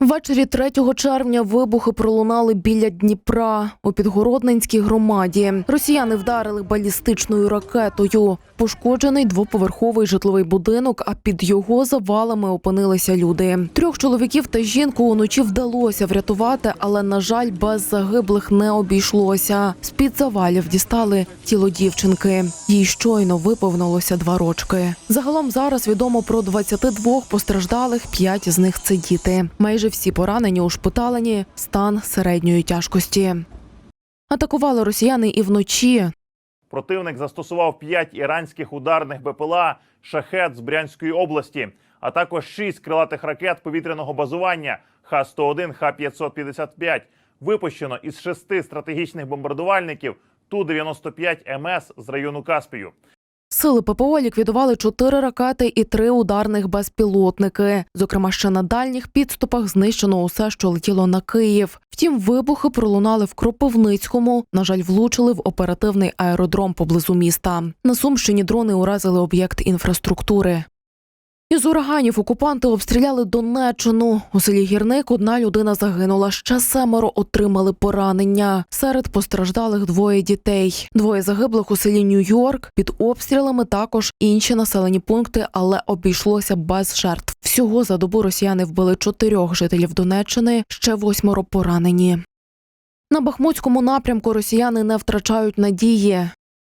Ввечері 3 червня вибухи пролунали біля Дніпра у Підгородненській громаді. Росіяни вдарили балістичною ракетою. Пошкоджений двоповерховий житловий будинок, а під його завалами опинилися люди. Трьох чоловіків та жінку уночі вдалося врятувати, але на жаль, без загиблих не обійшлося. З під завалів дістали тіло дівчинки. Їй щойно виповнилося два рочки. Загалом зараз відомо про 22 постраждалих, п'ять з них це діти. Майже всі поранені ушпиталені, стан середньої тяжкості. Атакували росіяни і вночі. Противник застосував 5 іранських ударних БПЛА шахет з Брянської області, а також 6 крилатих ракет повітряного базування Х-101, Х-555. Випущено із шести стратегічних бомбардувальників Ту-95 МС з району Каспію. Сили ППО ліквідували чотири ракети і три ударних безпілотники. Зокрема, ще на дальніх підступах знищено усе, що летіло на Київ. Втім, вибухи пролунали в Кропивницькому. На жаль, влучили в оперативний аеродром поблизу міста. На Сумщині дрони уразили об'єкт інфраструктури. Із ураганів окупанти обстріляли Донеччину. У селі Гірник одна людина загинула. Ще семеро отримали поранення. Серед постраждалих двоє дітей. Двоє загиблих у селі Нью-Йорк. Під обстрілами також інші населені пункти, але обійшлося без жертв. Всього за добу росіяни вбили чотирьох жителів Донеччини, ще восьмеро поранені. На Бахмутському напрямку росіяни не втрачають надії.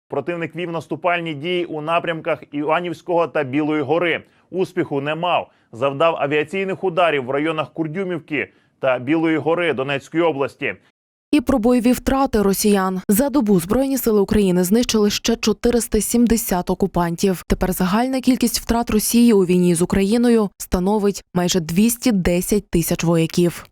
Противник вів наступальні дії у напрямках Іванівського та Білої гори. Успіху не мав. Завдав авіаційних ударів в районах Курдюмівки та Білої гори Донецької області. І про бойові втрати росіян за добу збройні сили України знищили ще 470 окупантів. Тепер загальна кількість втрат Росії у війні з Україною становить майже 210 тисяч вояків.